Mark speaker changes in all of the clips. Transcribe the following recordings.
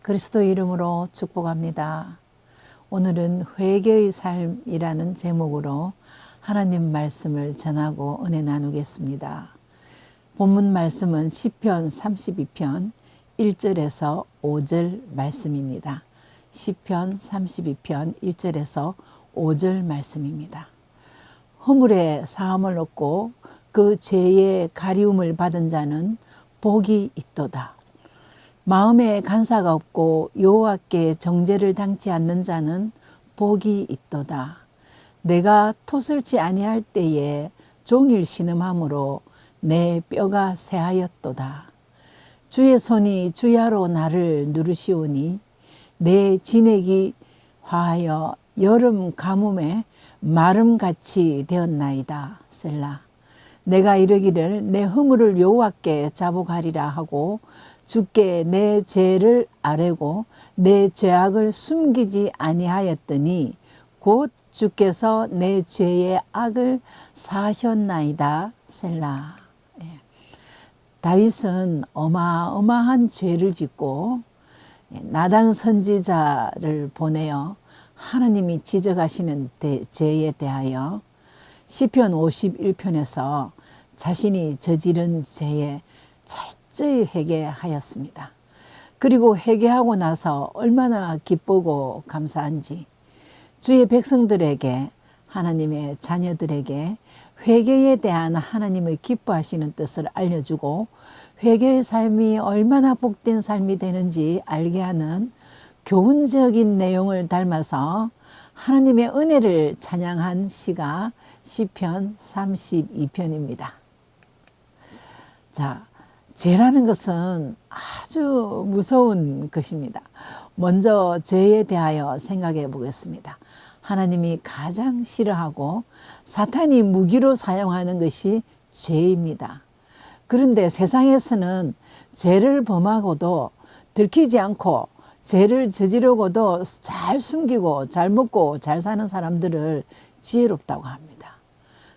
Speaker 1: 그리스도 이름으로 축복합니다. 오늘은 회개의 삶이라는 제목으로 하나님 말씀을 전하고 은혜 나누겠습니다. 본문 말씀은 시편 32편 1절에서 5절 말씀입니다. 시편 32편 1절에서 5절 말씀입니다. 허물에 사함을 얻고 그 죄의 가리움을 받은 자는 복이 있도다. 마음에 간사가 없고 여호와께 정죄를 당치 않는 자는 복이 있도다. 내가 토슬지 아니할 때에 종일 신음함으로 내 뼈가 새하였도다. 주의 손이 주야로 나를 누르시오니 내 진액이 화하여 여름 가뭄에 마름같이 되었나이다. 셀라. 내가 이르기를 내 허물을 여호와께 자복하리라 하고 주께 내 죄를 아뢰고 내 죄악을 숨기지 아니하였더니 곧 주께서 내 죄의 악을 사셨나이다. 셀라. 예. 다윗은 어마어마한 죄를 짓고 예, 나단 선지자를 보내어 하나님이 지적하시는 대, 죄에 대하여 시편 51편에서 자신이 저지른 죄에 철저히 회개하였습니다. 그리고 회개하고 나서 얼마나 기쁘고 감사한지 주의 백성들에게 하나님의 자녀들에게 회개에 대한 하나님의 기뻐하시는 뜻을 알려주고 회개의 삶이 얼마나 복된 삶이 되는지 알게 하는 교훈적인 내용을 닮아서 하나님의 은혜를 찬양한 시가 시편 32편입니다. 자, 죄라는 것은 아주 무서운 것입니다. 먼저 죄에 대하여 생각해 보겠습니다. 하나님이 가장 싫어하고 사탄이 무기로 사용하는 것이 죄입니다. 그런데 세상에서는 죄를 범하고도 들키지 않고 죄를 저지르고도 잘 숨기고 잘 먹고 잘 사는 사람들을 지혜롭다고 합니다.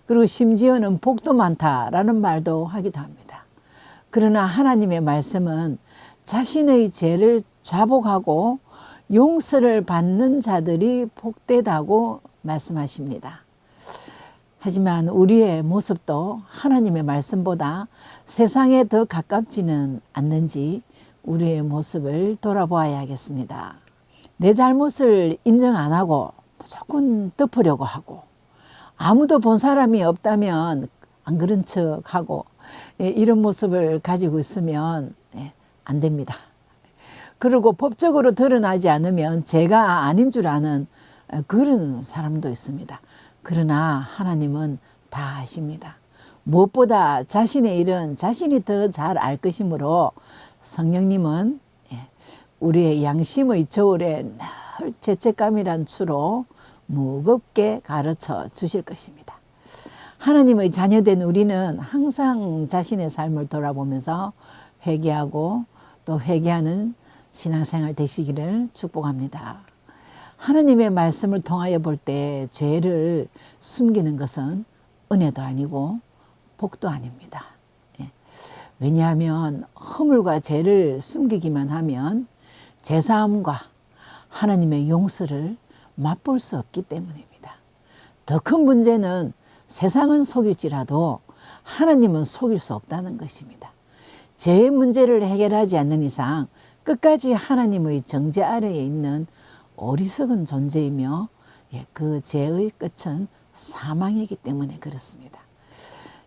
Speaker 1: 그리고 심지어는 복도 많다라는 말도 하기도 합니다. 그러나 하나님의 말씀은 자신의 죄를 자복하고 용서를 받는 자들이 복되다고 말씀하십니다. 하지만 우리의 모습도 하나님의 말씀보다 세상에 더 가깝지는 않는지 우리의 모습을 돌아보아야겠습니다. 내 잘못을 인정 안 하고 무조건 덮으려고 하고 아무도 본 사람이 없다면 안 그런 척 하고 예, 이런 모습을 가지고 있으면 예, 안 됩니다. 그리고 법적으로 드러나지 않으면 제가 아닌 줄 아는 그런 사람도 있습니다. 그러나 하나님은 다 아십니다. 무엇보다 자신의 일은 자신이 더 잘 알 것이므로 성령님은 예, 우리의 양심의 저울에 늘 죄책감이란 추로 무겁게 가르쳐 주실 것입니다. 하나님의 자녀된 우리는 항상 자신의 삶을 돌아보면서 회개하고 또 회개하는 신앙생활 되시기를 축복합니다. 하나님의 말씀을 통하여 볼 때 죄를 숨기는 것은 은혜도 아니고 복도 아닙니다. 예. 왜냐하면 허물과 죄를 숨기기만 하면 제사함과 하나님의 용서를 맛볼 수 없기 때문입니다. 더 큰 문제는 세상은 속일지라도 하나님은 속일 수 없다는 것입니다. 죄의 문제를 해결하지 않는 이상 끝까지 하나님의 정죄 아래에 있는 어리석은 존재이며 예, 그 죄의 끝은 사망이기 때문에 그렇습니다.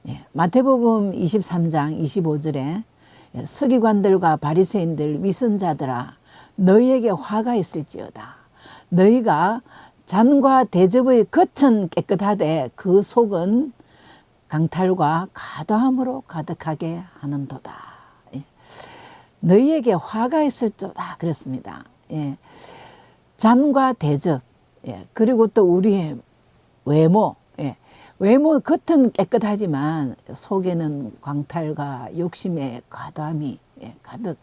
Speaker 1: 예, 마태복음 23장 25절에 예, 서기관들과 바리새인들 위선자들아 너희에게 화가 있을지어다. 너희가 잔과 대접의 겉은 깨끗하되 그 속은 강탈과 가도함으로 가득하게 하는도다. 예. 너희에게 화가 있을지다 그랬습니다. 예. 잔과 대접 예. 그리고 또 우리의 외모 예. 외모 겉은 깨끗하지만 속에는 광탈과 욕심의 과도함이 예. 가득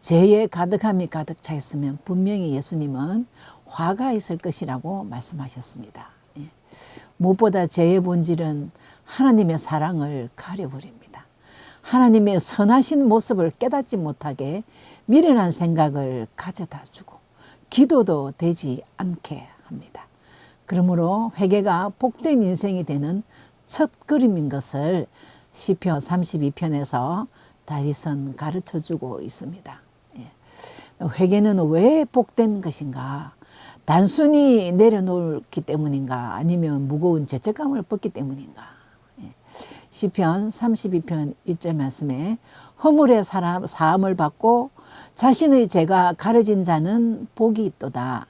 Speaker 1: 죄의 가득함이 가득 차 있으면 분명히 예수님은 화가 있을 것이라고 말씀하셨습니다. 예. 무엇보다 죄의 본질은 하나님의 사랑을 가려버립니다. 하나님의 선하신 모습을 깨닫지 못하게 미련한 생각을 가져다 주고 기도도 되지 않게 합니다. 그러므로 회개가 복된 인생이 되는 첫 그림인 것을 시편 32편에서 다윗은 가르쳐 주고 있습니다. 예. 회개는 왜 복된 것인가? 단순히 내려놓기 때문인가? 아니면 무거운 죄책감을 벗기 때문인가? 예. 시편 32편 1절 말씀에 허물의 사람 사함을 받고 자신의 죄가 가려진 자는 복이 있도다.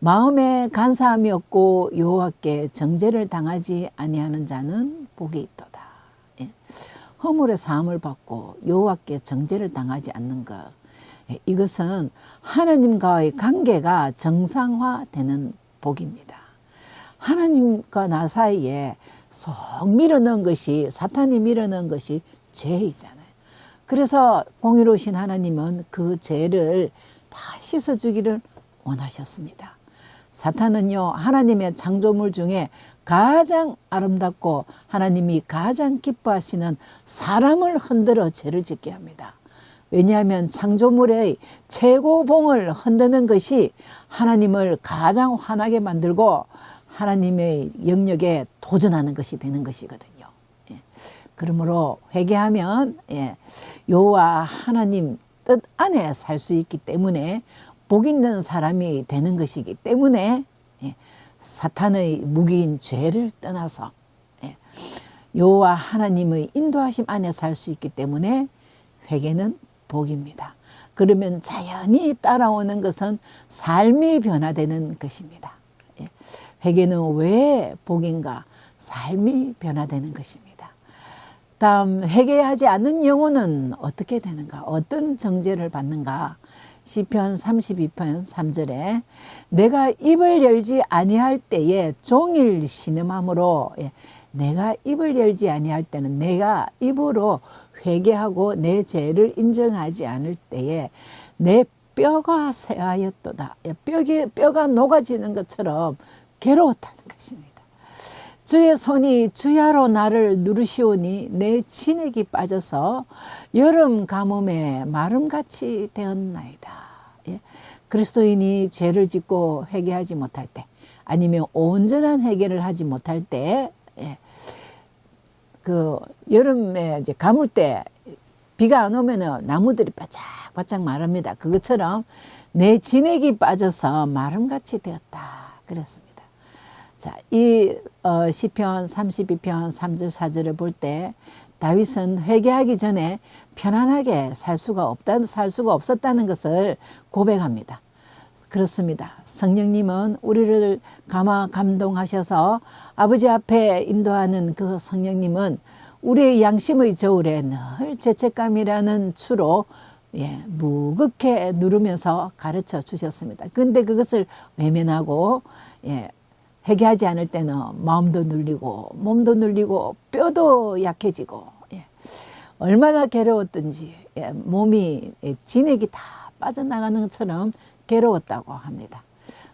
Speaker 1: 마음에 간사함이 없고 여호와께 정죄를 당하지 아니하는 자는 복이 있도다. 예. 허물의 사함을 받고 여호와께 정죄를 당하지 않는 것. 예, 이것은 하나님과의 관계가 정상화되는 복입니다. 하나님과 나 사이에 속 밀어넣은 것이 사탄이 밀어넣은 것이 죄이잖아요. 그래서 공의로우신 하나님은 그 죄를 다 씻어주기를 원하셨습니다. 사탄은요, 하나님의 창조물 중에 가장 아름답고 하나님이 가장 기뻐하시는 사람을 흔들어 죄를 짓게 합니다. 왜냐하면 창조물의 최고봉을 흔드는 것이 하나님을 가장 화나게 만들고 하나님의 영역에 도전하는 것이 되는 것이거든요. 예. 그러므로 회개하면 예, 여호와 하나님 뜻 안에 살 수 있기 때문에 복 있는 사람이 되는 것이기 때문에 예, 사탄의 무기인 죄를 떠나서 예, 여호와 하나님의 인도하심 안에 살 수 있기 때문에 회개는 복입니다. 그러면 자연히 따라오는 것은 삶이 변화되는 것입니다. 예, 회개는 왜 복인가? 삶이 변화되는 것입니다. 다음 회개하지 않는 영혼은 어떻게 되는가? 어떤 정죄를 받는가? 시편 32편 3절에 내가 입을 열지 아니할 때에 종일 신음함으로 예, 내가 입을 열지 아니할 때는 내가 입으로 회개하고 내 죄를 인정하지 않을 때에 내 뼈가 쇠하였도다. 예, 뼈가, 뼈가 녹아지는 것처럼 괴로웠다는 것입니다. 주의 손이 주야로 나를 누르시오니 내 진액이 빠져서 여름 가뭄에 마름같이 되었나이다. 예? 그리스도인이 죄를 짓고 회개하지 못할 때 아니면 온전한 회개를 하지 못할 때 예. 그 여름에 이제 가물 때 비가 안 오면은 나무들이 바짝바짝 마릅니다. 그것처럼 내 진액이 빠져서 마름같이 되었다. 그랬습니다. 자, 이 어, 시편 32편 3절 4절을 볼 때 다윗은 회개하기 전에 편안하게 살 수가 없다, 살 수가 없었다는 것을 고백합니다. 그렇습니다. 성령님은 우리를 감화 감동하셔서 아버지 앞에 인도하는 그 성령님은 우리의 양심의 저울에 늘 죄책감이라는 추로 예, 무겁게 누르면서 가르쳐 주셨습니다. 근데 그것을 외면하고 예, 회개하지 않을 때는 마음도 눌리고 몸도 눌리고 뼈도 약해지고 예, 얼마나 괴로웠던지 예, 몸이 예, 진액이 다 빠져나가는 것처럼 괴로웠다고 합니다.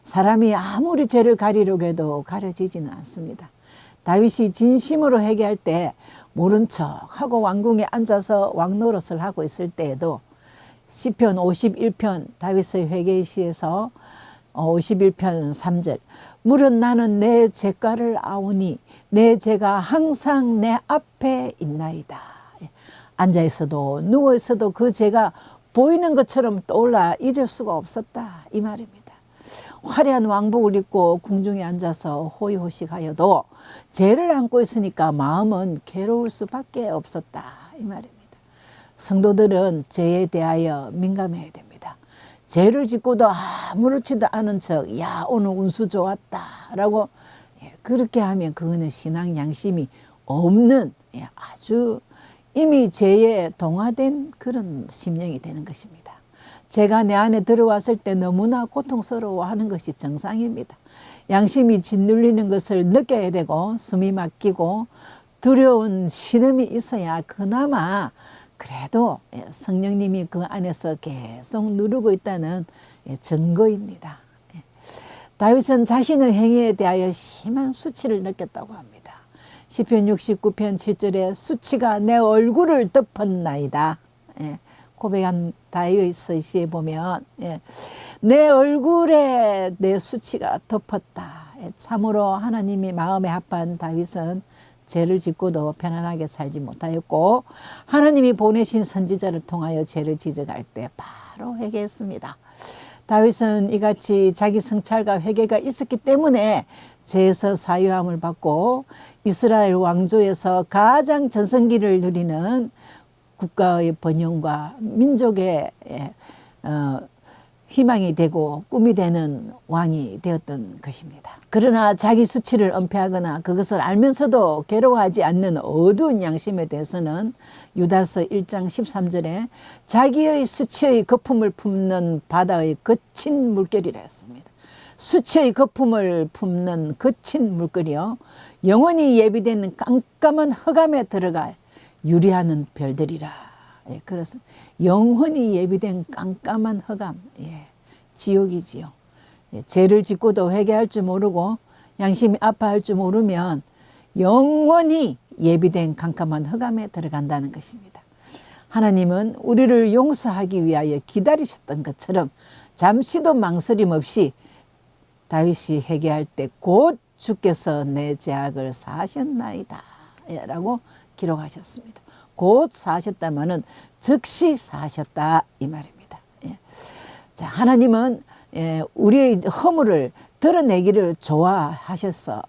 Speaker 1: 사람이 아무리 죄를 가리려고 해도 가려지지는 않습니다. 다윗이 진심으로 회개할 때 모른 척하고 왕궁에 앉아서 왕 노릇을 하고 있을 때에도 시편 51편 다윗의 회개의 시에서 51편 3절 물은 나는 내 죄가를 아오니 내 죄가 항상 내 앞에 있나이다. 예. 앉아 있어도 누워 있어도 그 죄가 보이는 것처럼 떠올라 잊을 수가 없었다 이 말입니다. 화려한 왕복을 입고 궁중에 앉아서 호의호식하여도 죄를 안고 있으니까 마음은 괴로울 수밖에 없었다 이 말입니다. 성도들은 죄에 대하여 민감해야 됩니다. 죄를 짓고도 아무렇지도 않은 척, 야 오늘 운수 좋았다 라고 예, 그렇게 하면 그거는 신앙 양심이 없는 예, 아주 이미 죄에 동화된 그런 심령이 되는 것입니다. 제가 내 안에 들어왔을 때 너무나 고통스러워하는 것이 정상입니다. 양심이 짓눌리는 것을 느껴야 되고 숨이 막히고 두려운 신음이 있어야 그나마 그래도 성령님이 그 안에서 계속 누르고 있다는 증거입니다. 다윗은 자신의 행위에 대하여 심한 수치를 느꼈다고 합니다. 시편 69편 7절에 수치가 내 얼굴을 덮었나이다. 예, 고백한 다윗의 시에 보면 예, 내 얼굴에 내 수치가 덮었다. 예, 참으로 하나님이 마음에 합한 다윗은 죄를 짓고도 편안하게 살지 못하였고 하나님이 보내신 선지자를 통하여 죄를 지적할 때 바로 회개했습니다. 다윗은 이같이 자기 성찰과 회개가 있었기 때문에 죄에서 사유함을 받고 이스라엘 왕조에서 가장 전성기를 누리는 국가의 번영과 민족의 예, 어, 희망이 되고 꿈이 되는 왕이 되었던 것입니다. 그러나 자기 수치를 은폐하거나 그것을 알면서도 괴로워하지 않는 어두운 양심에 대해서는 유다서 1장 13절에 자기의 수치의 거품을 품는 바다의 거친 물결이라 했습니다. 수치의 거품을 품는 거친 물결이요. 영원히 예비된 깜깜한 흑암에 들어가 유리하는 별들이라. 예, 그렇습니다. 영원히 예비된 깜깜한 흑암, 예, 지옥이지요. 예, 죄를 짓고도 회개할 줄 모르고 양심이 아파할 줄 모르면 영원히 예비된 깜깜한 흑암에 들어간다는 것입니다. 하나님은 우리를 용서하기 위하여 기다리셨던 것처럼 잠시도 망설임 없이 다윗이 회개할 때 곧 주께서 내 죄악을 사하셨나이다. 라고 기록하셨습니다. 곧 사하셨다면은 즉시 사하셨다 이 말입니다. 예. 자 하나님은 예, 우리의 허물을 드러내기를 좋아하셔서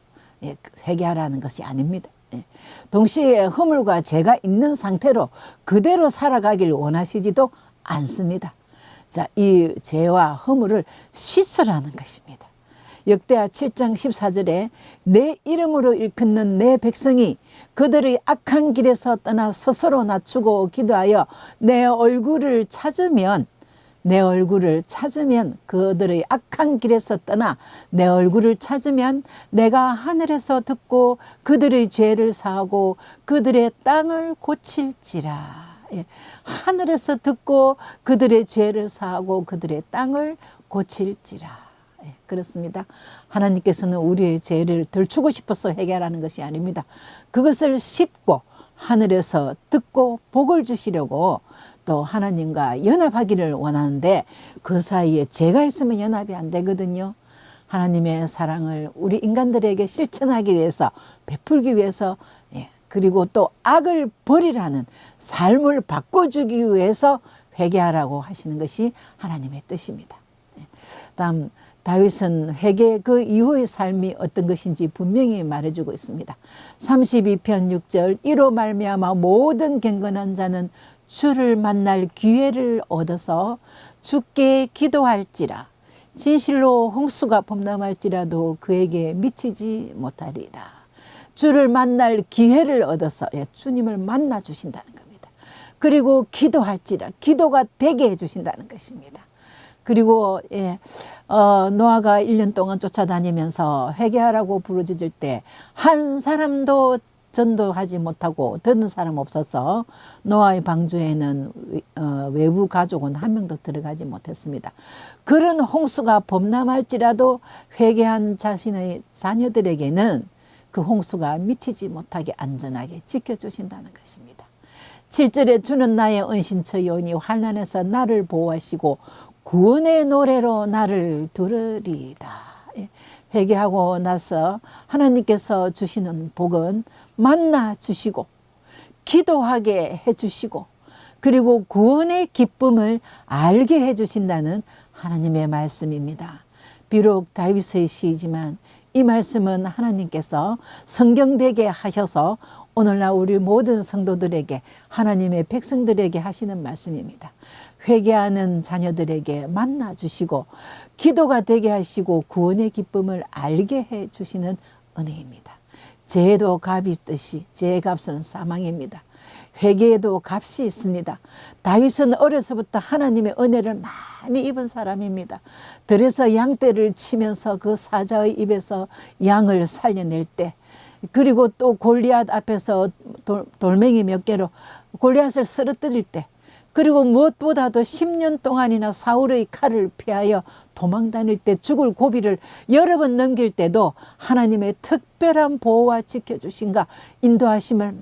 Speaker 1: 예, 회개하라는 것이 아닙니다. 예. 동시에 허물과 죄가 있는 상태로 그대로 살아가길 원하시지도 않습니다. 자, 이 죄와 허물을 씻으라는 것입니다. 역대하 7장 14절에 내 이름으로 일컫는 내 백성이 그들의 악한 길에서 떠나 스스로 낮추고 기도하여 내 얼굴을 찾으면 내 얼굴을 찾으면 그들의 악한 길에서 떠나 내 얼굴을 찾으면 내가 하늘에서 듣고 그들의 죄를 사하고 그들의 땅을 고칠지라. 예. 하늘에서 듣고 그들의 죄를 사하고 그들의 땅을 고칠지라. 예, 그렇습니다. 하나님께서는 우리의 죄를 덜추고 싶어서 해결하는 것이 아닙니다. 그것을 씻고 하늘에서 듣고 복을 주시려고 또 하나님과 연합하기를 원하는데 그 사이에 죄가 있으면 연합이 안 되거든요. 하나님의 사랑을 우리 인간들에게 실천하기 위해서 베풀기 위해서 예, 그리고 또 악을 버리라는 삶을 바꿔주기 위해서 회개하라고 하시는 것이 하나님의 뜻입니다. 예, 다음 다윗은 회개 그 이후의 삶이 어떤 것인지 분명히 말해주고 있습니다. 32편 6절 이로 말미암아 모든 경건한 자는 주를 만날 기회를 얻어서 주께 기도할지라 진실로 홍수가 범람할지라도 그에게 미치지 못하리라. 주를 만날 기회를 얻어서 예, 주님을 만나 주신다는 겁니다. 그리고 기도할지라 기도가 되게 해 주신다는 것입니다. 그리고 예, 어, 노아가 1년 동안 쫓아다니면서 회개하라고 부르짖을 때 한 사람도 전도하지 못하고 듣는 사람 없어서 노아의 방주에는 어, 외부 가족은 한 명도 들어가지 못했습니다. 그런 홍수가 범람할지라도 회개한 자신의 자녀들에게는 그 홍수가 미치지 못하게 안전하게 지켜주신다는 것입니다. 7절에 주는 나의 은신처 요니 환난에서 나를 보호하시고 구원의 노래로 나를 들으리다. 예, 회개하고 나서 하나님께서 주시는 복은 만나 주시고 기도하게 해 주시고 그리고 구원의 기쁨을 알게 해 주신다는 하나님의 말씀입니다. 비록 다윗의 시이지만 이 말씀은 하나님께서 성경되게 하셔서 오늘날 우리 모든 성도들에게 하나님의 백성들에게 하시는 말씀입니다. 회개하는 자녀들에게 만나 주시고 기도가 되게 하시고 구원의 기쁨을 알게 해 주시는 은혜입니다. 죄도 값이 있듯이 죄의 값은 사망입니다. 회개에도 값이 있습니다. 다윗은 어려서부터 하나님의 은혜를 많이 입은 사람입니다. 들에서 양떼를 치면서 그 사자의 입에서 양을 살려낼 때 그리고 또 골리앗 앞에서 돌, 돌멩이 몇 개로 골리앗을 쓰러뜨릴 때 그리고 무엇보다도 10년 동안이나 사울의 칼을 피하여 도망 다닐 때 죽을 고비를 여러 번 넘길 때도 하나님의 특별한 보호와 지켜주신가 인도하심을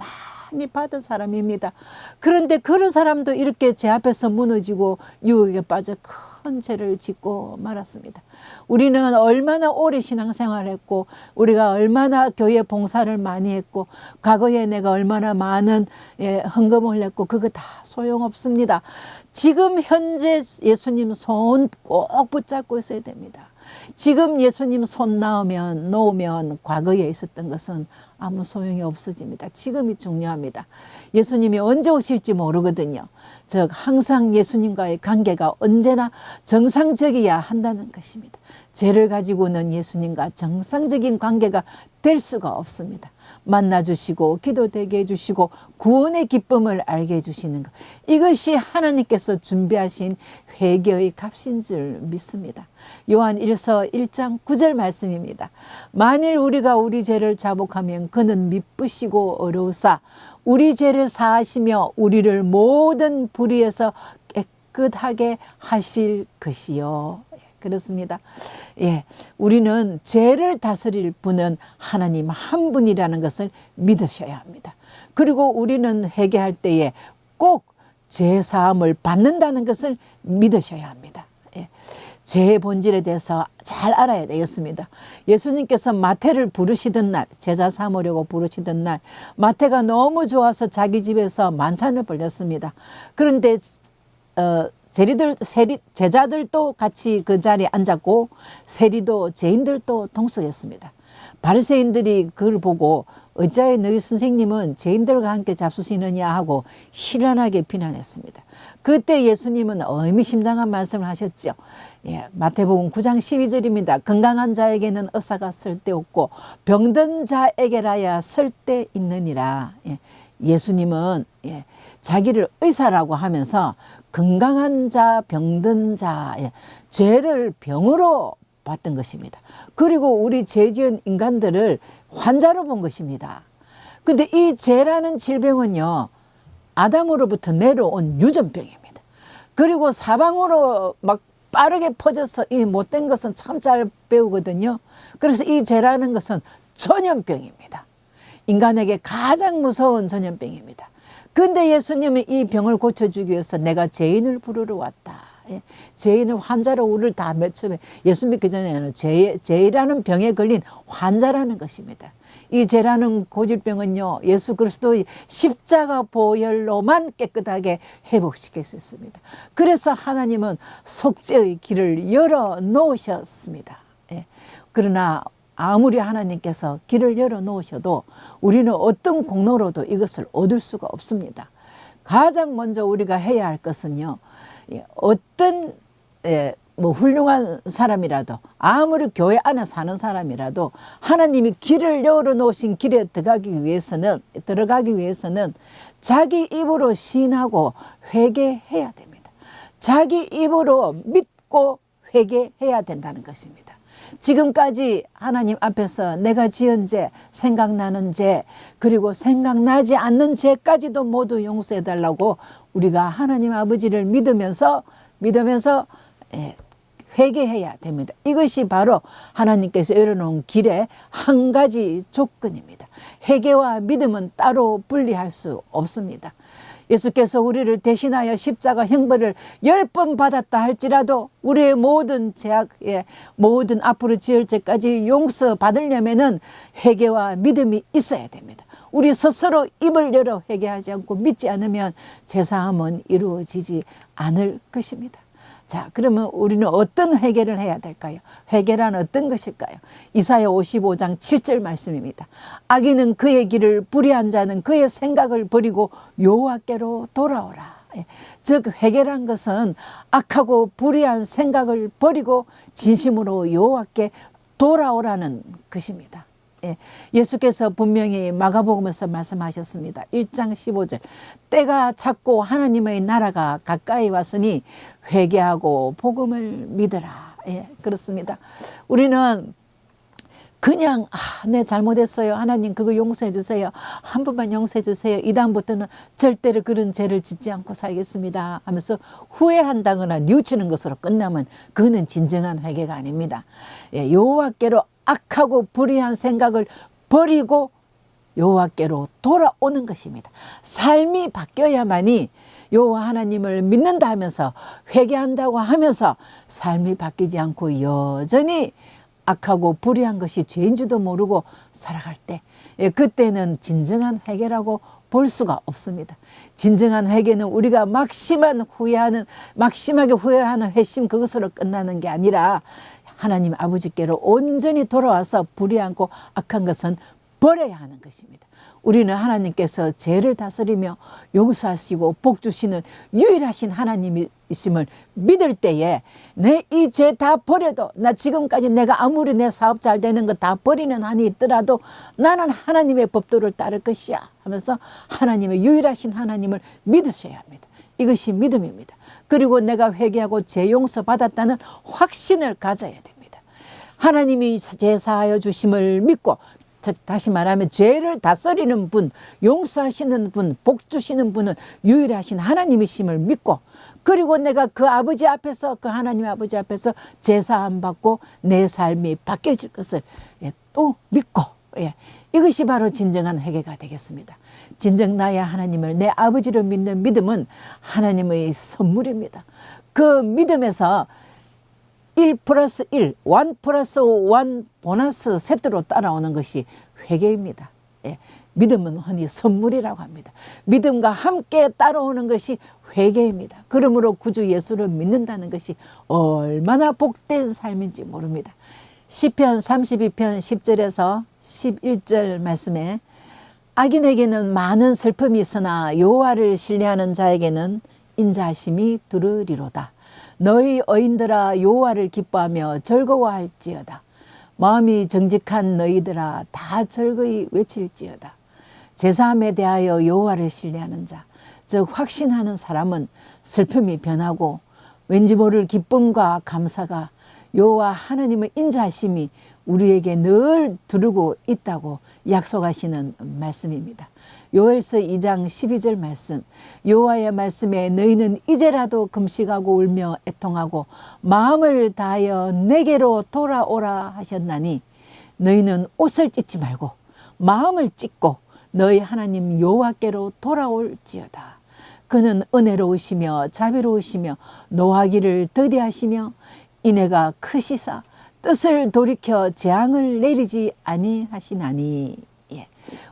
Speaker 1: 많이 받은 사람입니다. 그런데 그런 사람도 이렇게 제 앞에서 무너지고 유혹에 빠져 큰 죄를 짓고 말았습니다. 우리는 얼마나 오래 신앙생활을 했고 우리가 얼마나 교회 봉사를 많이 했고 과거에 내가 얼마나 많은 예, 헌금을 했고 그거 다 소용없습니다. 지금 현재 예수님 손 꼭 붙잡고 있어야 됩니다. 지금 예수님 손 나오면 놓으면 과거에 있었던 것은 아무 소용이 없어집니다. 지금이 중요합니다. 예수님이 언제 오실지 모르거든요. 즉 항상 예수님과의 관계가 언제나 정상적이어야 한다는 것입니다. 죄를 가지고는 예수님과 정상적인 관계가 될 수가 없습니다. 만나 주시고 기도되게 해 주시고 구원의 기쁨을 알게 해 주시는 것. 이것이 하나님께서 준비하신 회개의 값인 줄 믿습니다. 요한 1서 1장 9절 말씀입니다. 만일 우리가 우리 죄를 자복하면 그는 미쁘시고 어려우사 우리 죄를 사하시며 우리를 모든 불의에서 깨끗하게 하실 것이요. 예, 그렇습니다. 예, 우리는 죄를 다스릴 분은 하나님 한 분이라는 것을 믿으셔야 합니다. 그리고 우리는 회개할 때에 꼭 죄 사함을 받는다는 것을 믿으셔야 합니다. 예. 죄의 본질에 대해서 잘 알아야 되겠습니다. 예수님께서 마태를 부르시던 날, 제자 삼으려고 부르시던 날, 마태가 너무 좋아서 자기 집에서 만찬을 벌렸습니다. 그런데 어, 제리들, 세리, 제자들도 같이 그 자리에 앉았고, 세리도 죄인들도 동석했습니다. 바리새인들이 그걸 보고 어찌하여 너희 선생님은 죄인들과 함께 잡수시느냐 하고 희란하게 비난했습니다. 그때 예수님은 의미심장한 말씀을 하셨죠. 예, 마태복음 9장 12절입니다. 건강한 자에게는 의사가 쓸데없고 병든 자에게라야 쓸데 있느니라. 예, 예수님은 예, 자기를 의사라고 하면서 건강한 자, 병든 자, 예, 죄를 병으로 봤던 것입니다. 그리고 우리 죄 지은 인간들을 환자로 본 것입니다. 근데 이 죄라는 질병은요, 아담으로부터 내려온 유전병입니다. 그리고 사방으로 막 빠르게 퍼져서 이 못된 것은 참 잘 배우거든요. 그래서 이 죄라는 것은 전염병입니다. 인간에게 가장 무서운 전염병입니다. 근데 예수님은 이 병을 고쳐주기 위해서 내가 죄인을 부르러 왔다. 예, 죄인을 환자로 우리를 다 맺혀면 예수 믿기 전에는 죄, 죄라는 병에 걸린 환자라는 것입니다. 이 죄라는 고질병은요, 예수 그리스도의 십자가 보혈로만 깨끗하게 회복시킬 수 있습니다. 그래서 하나님은 속죄의 길을 열어 놓으셨습니다. 예. 그러나 아무리 하나님께서 길을 열어 놓으셔도 우리는 어떤 공로로도 이것을 얻을 수가 없습니다. 가장 먼저 우리가 해야 할 것은요, 예, 어떤 예, 뭐 훌륭한 사람이라도 아무리 교회 안에 사는 사람이라도 하나님이 길을 열어 놓으신 길에 들어가기 위해서는 들어가기 위해서는 자기 입으로 시인하고 회개해야 됩니다. 자기 입으로 믿고 회개해야 된다는 것입니다. 지금까지 하나님 앞에서 내가 지은 죄, 생각나는 죄, 그리고 생각나지 않는 죄까지도 모두 용서해 달라고 우리가 하나님 아버지를 믿으면서 믿으면서 예, 회개해야 됩니다. 이것이 바로 하나님께서 열어놓은 길의 한 가지 조건입니다. 회개와 믿음은 따로 분리할 수 없습니다. 예수께서 우리를 대신하여 십자가 형벌을 열 번 받았다 할지라도 우리의 모든 죄악의 모든 앞으로 지을 죄까지 용서 받으려면은 회개와 믿음이 있어야 됩니다. 우리 스스로 입을 열어 회개하지 않고 믿지 않으면 제사함은 이루어지지 않을 것입니다. 자, 그러면 우리는 어떤 회개를 해야 될까요? 회개란 어떤 것일까요? 이사야 55장 7절 말씀입니다. 악인은 그의 길을 불의한 자는 그의 생각을 버리고 여호와께로 돌아오라. 예. 즉 회개란 것은 악하고 불의한 생각을 버리고 진심으로 여호와께 돌아오라는 것입니다. 예, 예수께서 분명히 마가복음에서 말씀하셨습니다. 1장 15절. 때가 찼고 하나님의 나라가 가까이 왔으니 회개하고 복음을 믿으라. 예, 그렇습니다. 우리는 그냥 아, 네 잘못했어요. 하나님 그거 용서해 주세요. 한 번만 용서해 주세요. 이 다음부터는 절대로 그런 죄를 짓지 않고 살겠습니다. 하면서 후회한다거나 뉘우치는 것으로 끝나면 그거는 진정한 회개가 아닙니다. 예, 여호와께로 악하고 불의한 생각을 버리고 여호와께로 돌아오는 것입니다. 삶이 바뀌어야만이 여호와 하나님을 믿는다 하면서 회개한다고 하면서 삶이 바뀌지 않고 여전히 악하고 불의한 것이 죄인 줄도 모르고 살아갈 때 예, 그때는 진정한 회개라고 볼 수가 없습니다. 진정한 회개는 우리가 막심한 후회하는 막심하게 후회하는 회심 그것으로 끝나는 게 아니라 하나님 아버지께로 온전히 돌아와서 불의하고 악한 것은 버려야 하는 것입니다. 우리는 하나님께서 죄를 다스리며 용서하시고 복 주시는 유일하신 하나님이심을 믿을 때에 내 이 죄 다 버려도 나 지금까지 내가 아무리 내 사업 잘 되는 거 다 버리는 한이 있더라도 나는 하나님의 법도를 따를 것이야 하면서 하나님의 유일하신 하나님을 믿으셔야 합니다. 이것이 믿음입니다. 그리고 내가 회개하고 죄 용서 받았다는 확신을 가져야 됩니다. 하나님이 제사하여 주심을 믿고 즉 다시 말하면 죄를 다스리는 분, 용서하시는 분, 복 주시는 분은 유일하신 하나님이심을 믿고 그리고 내가 그 아버지 앞에서 그 하나님 아버지 앞에서 제사 안 받고 내 삶이 바뀌어질 것을 예, 또 믿고 예, 이것이 바로 진정한 회개가 되겠습니다. 진정 나의 하나님을 내 아버지로 믿는 믿음은 하나님의 선물입니다. 그 믿음에서 1 플러스 1, 1 플러스 1 보너스 세트로 따라오는 것이 회개입니다. 예, 믿음은 흔히 선물이라고 합니다. 믿음과 함께 따라오는 것이 회개입니다. 그러므로 구주 예수를 믿는다는 것이 얼마나 복된 삶인지 모릅니다. 시편 32편 10절에서 11절 말씀에 악인에게는 많은 슬픔이 있으나 여호와를 신뢰하는 자에게는 인자심이 두르리로다. 너희 어인들아 여호와를 기뻐하며 즐거워할지어다. 마음이 정직한 너희들아 다 즐거이 외칠지어다. 제사함에 대하여 여호와를 신뢰하는 자, 즉 확신하는 사람은 슬픔이 변하고 왠지 모를 기쁨과 감사가 여호와 하나님의 인자하심이 우리에게 늘 두르고 있다고 약속하시는 말씀입니다. 요엘서 2장 12절 말씀 여호와의 말씀에 너희는 이제라도 금식하고 울며 애통하고 마음을 다하여 내게로 돌아오라 하셨나니 너희는 옷을 찢지 말고 마음을 찢고 너희 하나님 여호와께로 돌아올지어다. 그는 은혜로우시며 자비로우시며 노하기를 더디하시며 이내가 크시사 뜻을 돌이켜 재앙을 내리지 아니하시나니 예.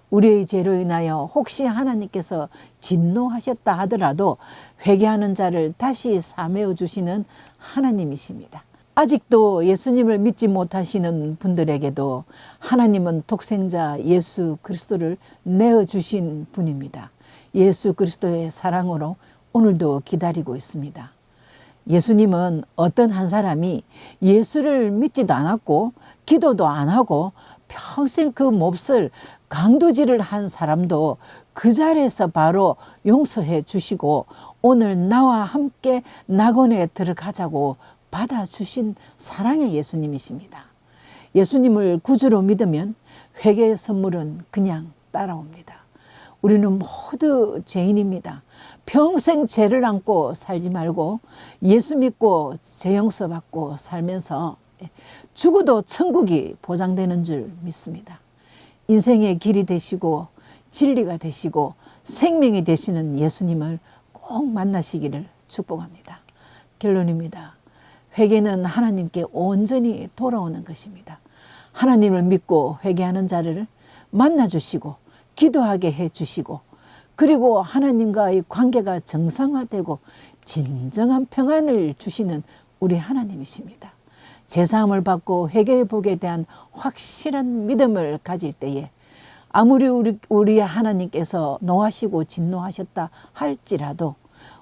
Speaker 1: 우리의 죄로 인하여 혹시 하나님께서 진노하셨다 하더라도 회개하는 자를 다시 사매어 주시는 하나님이십니다. 아직도 예수님을 믿지 못하시는 분들에게도 하나님은 독생자 예수 그리스도를 내어 주신 분입니다. 예수 그리스도의 사랑으로 오늘도 기다리고 있습니다. 예수님은 어떤 한 사람이 예수를 믿지도 않았고 기도도 안 하고 평생 그 몹쓸 강도질을 한 사람도 그 자리에서 바로 용서해 주시고 오늘 나와 함께 낙원에 들어가자고 받아주신 사랑의 예수님이십니다. 예수님을 구주로 믿으면 회개의 선물은 그냥 따라옵니다. 우리는 모두 죄인입니다. 평생 죄를 안고 살지 말고 예수 믿고 죄 용서 받고 살면서 죽어도 천국이 보장되는 줄 믿습니다. 인생의 길이 되시고 진리가 되시고 생명이 되시는 예수님을 꼭 만나시기를 축복합니다. 결론입니다. 회개는 하나님께 온전히 돌아오는 것입니다. 하나님을 믿고 회개하는 자를 만나 주시고 기도하게 해 주시고 그리고 하나님과의 관계가 정상화되고 진정한 평안을 주시는 우리 하나님이십니다. 제사함을 받고 회개의 복에 대한 확실한 믿음을 가질 때에 아무리 우리, 우리 하나님께서 노하시고 진노하셨다 할지라도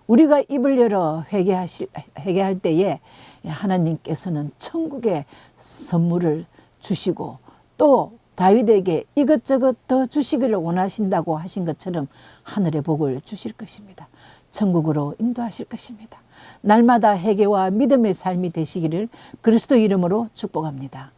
Speaker 1: 우리가 입을 열어 회개하실, 회개할 때에 하나님께서는 천국의 선물을 주시고 또 다윗에게 이것저것 더 주시기를 원하신다고 하신 것처럼 하늘의 복을 주실 것입니다. 천국으로 인도하실 것입니다. 날마다 회개와 믿음의 삶이 되시기를 그리스도 이름으로 축복합니다.